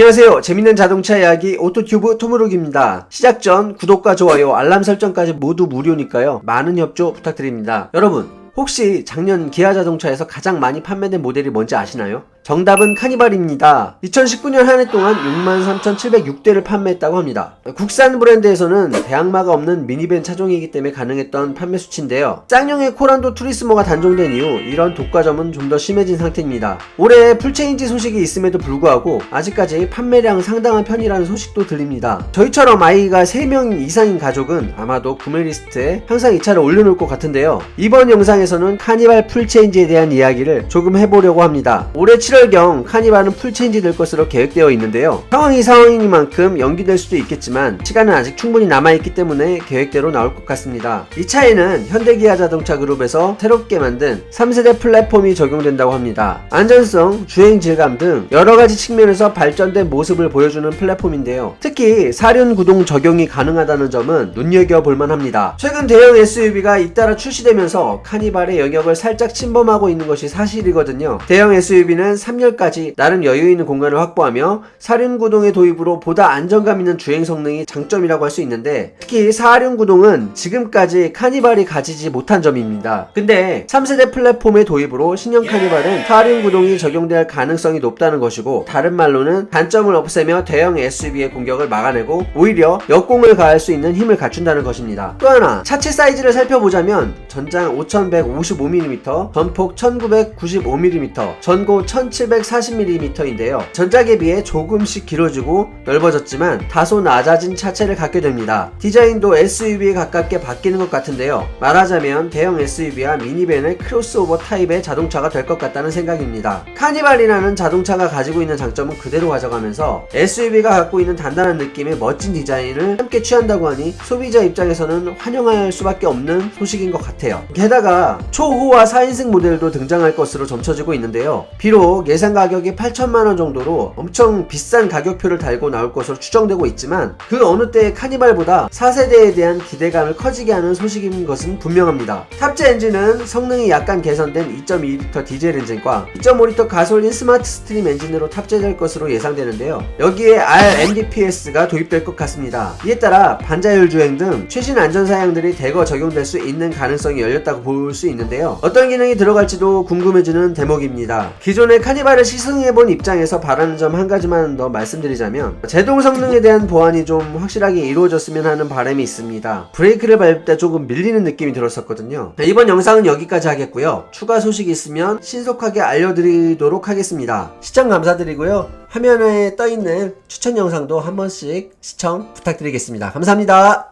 안녕하세요. 재밌는 자동차 이야기 오토튜브 토무룩입니다. 시작 전 구독과 좋아요, 알람 설정까지 모두 무료니까요. 많은 협조 부탁드립니다. 여러분, 혹시 작년 기아 자동차에서 가장 많이 판매된 모델이 뭔지 아시나요? 정답은 카니발입니다. 2019년 한 해 동안 63,706대를 판매했다고 합니다. 국산 브랜드에서는 대항마가 없는 미니밴 차종이기 때문에 가능했던 판매 수치인데요. 쌍용의 코란도 투리스모가 단종된 이후 이런 독과점은 좀 더 심해진 상태입니다. 올해 풀체인지 소식이 있음에도 불구하고 아직까지 판매량 상당한 편이라는 소식도 들립니다. 저희처럼 아이가 3명 이상인 가족은 아마도 구매 리스트에 항상 이 차를 올려놓을 것 같은데요. 이번 영상에서는 카니발 풀체인지에 대한 이야기를 조금 해보려고 합니다. 올해 7월경 카니발은 풀체인지 될 것으로 계획되어 있는데요. 상황이 상황이니만큼 연기될 수도 있겠지만 시간은 아직 충분히 남아있기 때문에 계획대로 나올 것 같습니다. 이 차에는 현대기아 자동차 그룹에서 새롭게 만든 3세대 플랫폼이 적용된다고 합니다. 안전성, 주행 질감 등 여러가지 측면에서 발전된 모습을 보여주는 플랫폼인데요. 특히 사륜 구동 적용이 가능하다는 점은 눈여겨볼 만 합니다. 최근 대형 SUV가 잇따라 출시되면서 카니발의 영역을 살짝 침범하고 있는 것이 사실이거든요. 대형 SUV는 3열까지 나름 여유 있는 공간을 확보하며 사륜 구동의 도입으로 보다 안정감 있는 주행 성능이 장점이라고 할 수 있는데 특히 사륜 구동은 지금까지 카니발이 가지지 못한 점입니다. 근데 3세대 플랫폼의 도입으로 신형 카니발은 사륜 구동이 적용될 가능성이 높다는 것이고 다른 말로는 단점을 없애며 대형 SUV의 공격을 막아내고 오히려 역공을 가할 수 있는 힘을 갖춘다는 것입니다. 또 하나 차체 사이즈를 살펴보자면 전장 5155mm, 전폭 1995mm, 전고 1740mm인데요. 전작에 비해 조금씩 길어지고 넓어졌지만 다소 낮아진 차체를 갖게 됩니다. 디자인도 SUV에 가깝게 바뀌는 것 같은데요. 말하자면 대형 SUV와 미니밴의 크로스오버 타입의 자동차가 될 것 같다는 생각입니다. 카니발이라는 자동차가 가지고 있는 장점은 그대로 가져가면서 SUV가 갖고 있는 단단한 느낌의 멋진 디자인을 함께 취한다고 하니 소비자 입장에서는 환영할 수밖에 없는 소식인 것 같아요. 게다가 초호화 4인승 모델도 등장할 것으로 점쳐지고 있는데요. 비록 예상 가격이 8천만 원 정도로 엄청 비싼 가격표를 달고 나올 것으로 추정되고 있지만 그 어느 때의 카니발보다 4세대에 대한 기대감을 커지게 하는 소식인 것은 분명합니다. 탑재 엔진은 성능이 약간 개선된 2.2L 디젤 엔진과 2.5L 가솔린 스마트 스트림 엔진으로 탑재될 것으로 예상되는데요. 여기에 RMDPS가 도입될 것 같습니다. 이에 따라 반자율 주행 등 최신 안전 사양들이 대거 적용될 수 있는 가능성이 열렸다고 볼 수 있는데요. 어떤 기능이 들어갈지도 궁금해지는 대목입니다. 기존의 카니발을 시승해본 입장에서 바라는 점 한 가지만 더 말씀드리자면 제동 성능에 대한 보완이 좀 확실하게 이루어졌으면 하는 바람이 있습니다. 브레이크를 밟을 때 조금 밀리는 느낌이 들었었거든요. 자, 이번 영상은 여기까지 하겠고요. 추가 소식이 있으면 신속하게 알려드리도록 하겠습니다. 시청 감사드리고요. 화면에 떠있는 추천 영상도 한 번씩 시청 부탁드리겠습니다. 감사합니다.